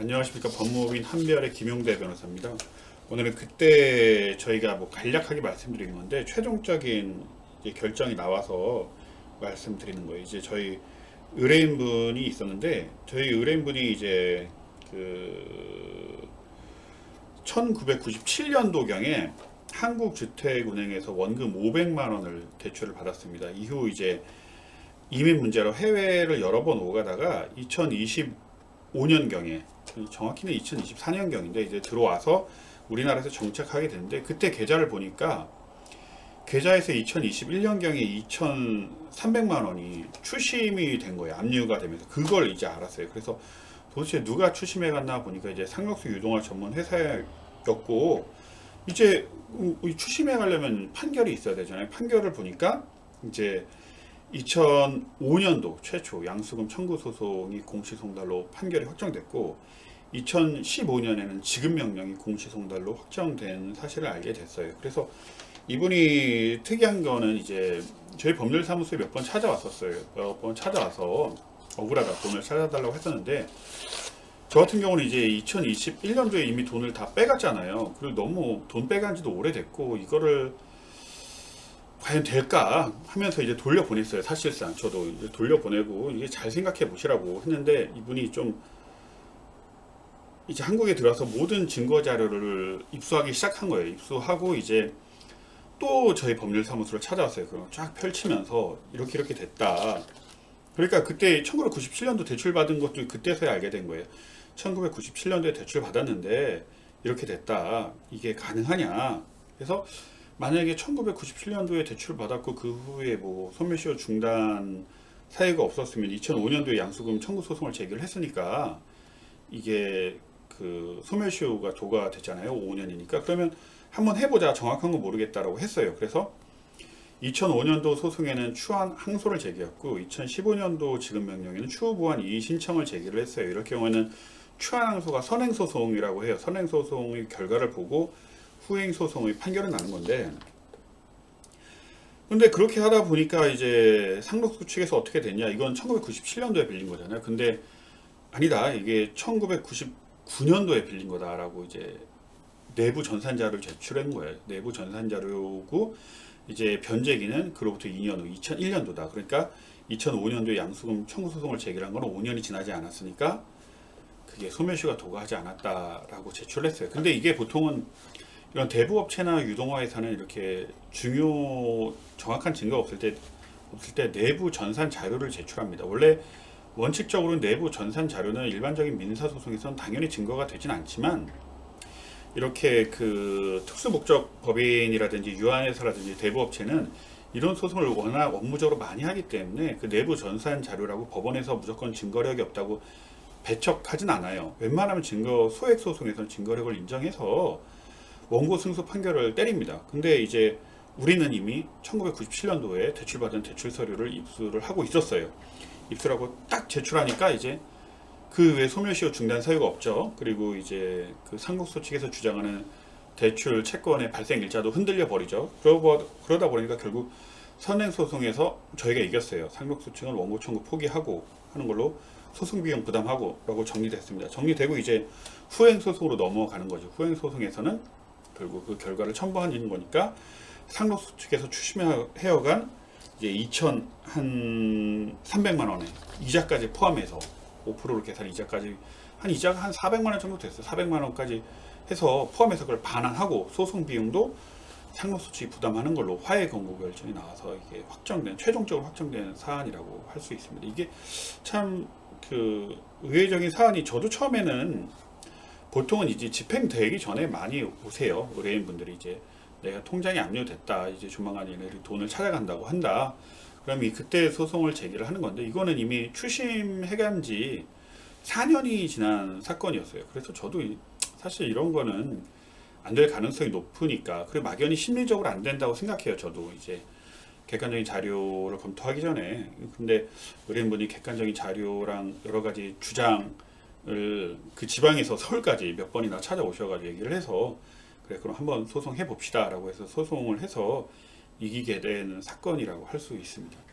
안녕하십니까 법무법인 한별의 김용대 변호사입니다. 오늘은 그때 저희가 뭐 간략하게 말씀드린 건데 최종적인 결정이 나와서 말씀드리는 거예요. 이제 저희 의뢰인분이 있었는데 저희 의뢰인분이 이제 그 1997년도경에 한국주택은행에서 원금 500만 원을 대출을 받았습니다. 이후 이제 이민 문제로 해외를 여러 번 오가다가 2025년경에 정확히는 2024년경인데 이제 들어와서 우리나라에서 정착하게 됐는데 그때 계좌를 보니까 계좌에서 2021년경에 2,300만 원이 추심이 된 거예요. 압류가 되면서 그걸 이제 알았어요. 그래서 도대체 누가 추심해 갔나 보니까 이제 상록수 유동화 전문 회사였고 이제 이 추심해 가려면 판결이 있어야 되잖아요. 판결을 보니까 이제 2005년도 최초 양수금 청구 소송이 공시송달로 판결이 확정됐고 2015년에는 지급 명령이 공시송달로 확정된 사실을 알게 됐어요. 그래서 이분이 특이한 거는 이제 저희 법률사무소에 몇 번 찾아왔었어요. 몇 번 찾아와서 억울하다 돈을 찾아달라고 했었는데 저 같은 경우는 이제 2021년도에 이미 돈을 다 빼갔잖아요. 그리고 너무 돈 빼간 지도 오래됐고 이거를 과연 될까 하면서 이제 돌려보냈어요. 사실상 저도 이제 돌려보내고 이게 잘 생각해 보시라고 했는데 이분이 좀 이제 한국에 들어와서 모든 증거 자료를 입수하기 시작한 거예요. 입수하고 이제 또 저희 법률 사무소를 찾아왔어요. 그럼 쫙 펼치면서 이렇게 이렇게 됐다. 그러니까 그때 1997년도 대출 받은 것도 그때서야 알게 된 거예요. 1997년도에 대출 받았는데 이렇게 됐다. 이게 가능하냐? 그래서 만약에 1997년도에 대출 받았고 그 후에 뭐 소멸시효 중단 사유가 없었으면 2005년도에 양수금 청구 소송을 제기를 했으니까 이게 그 소멸시효가 도가 됐잖아요. 5년이니까 그러면 한번 해보자. 정확한 건 모르겠다라고 했어요. 그래서 2005년도 소송에는 추한 항소를 제기했고 2015년도 지급 명령에는 추후 보완 이의 신청을 제기를 했어요. 이럴 경우에는 추한 항소가 선행 소송이라고 해요. 선행 소송의 결과를 보고 후행 소송의 판결은 나는 건데. 근데 그렇게 하다 보니까 이제 상록수 측에서 어떻게 됐냐. 이건 1997년도에 빌린 거잖아요. 근데 아니다. 이게 1999년도에 빌린 거다라고 이제 내부 전산자료를 제출한 거예요. 내부 전산자료고 이제 변제기는 그로부터 2년 후 2001년도다. 그러니까 2005년도에 양수금 청구 소송을 제기한 건 5년이 지나지 않았으니까 그게 소멸시효가 도과하지 않았다라고 제출했어요. 근데 이게 보통은 이런 대부업체나 유동화에서는 이렇게 중요 정확한 증거가 없을 때 없을 때 내부 전산 자료를 제출합니다. 원래 원칙적으로 내부 전산 자료는 일반적인 민사 소송에서는 당연히 증거가 되진 않지만 이렇게 그 특수 목적 법인이라든지 유한회사라든지 대부업체는 이런 소송을 워낙 업무적으로 많이 하기 때문에 그 내부 전산 자료라고 법원에서 무조건 증거력이 없다고 배척하진 않아요. 웬만하면 증거 소액 소송에서는 증거력을 인정해서 원고 승소 판결을 때립니다. 근데 이제 우리는 이미 1997년도에 대출받은 대출 서류를 입수를 하고 있었어요. 입수하고 딱 제출하니까 이제 그 외 소멸시효 중단 사유가 없죠. 그리고 이제 그 상국소 측에서 주장하는 대출 채권의 발생 일자도 흔들려 버리죠. 그러다 보니까 결국 선행 소송에서 저희가 이겼어요. 상국소 측은 원고 청구 포기하고 하는 걸로 소송 비용 부담하고라고 정리됐습니다. 정리되고 이제 후행 소송으로 넘어가는 거죠. 후행 소송에서는 결국 그 결과를 첨부하는 거니까 상록수 측에서 추심해어간 이제 2천 한 300만 원에 이자까지 포함해서 5%로 계산 이자까지 한 이자가 한 400만 원 정도 됐어요. 400만 원까지 해서 포함해서 그걸 반환하고 소송 비용도 상록수 측이 부담하는 걸로 화해 권고 결정이 나와서 이게 확정된 최종적으로 확정된 사안이라고 할 수 있습니다. 이게 참 그 의외적인 사안이 저도 처음에는 보통은 이제 집행되기 전에 많이 오세요. 의뢰인분들이 이제 내가 통장이 압류됐다. 이제 조만간 얘네들이 돈을 찾아간다고 한다. 그럼 이 그때 소송을 제기를 하는 건데 이거는 이미 추심 해간 지 4년이 지난 사건이었어요. 그래서 저도 이- 사실 이런 거는 안 될 가능성이 높으니까 그리고 막연히 심리적으로 안 된다고 생각해요. 저도 이제 객관적인 자료를 검토하기 전에 근데 의뢰인분이 객관적인 자료랑 여러 가지 주장 을 그 지방에서 서울까지 몇 번이나 찾아오셔가지고 얘기를 해서 그래 그럼 한번 소송해 봅시다라고 해서 소송을 해서 이기게 되는 사건이라고 할 수 있습니다.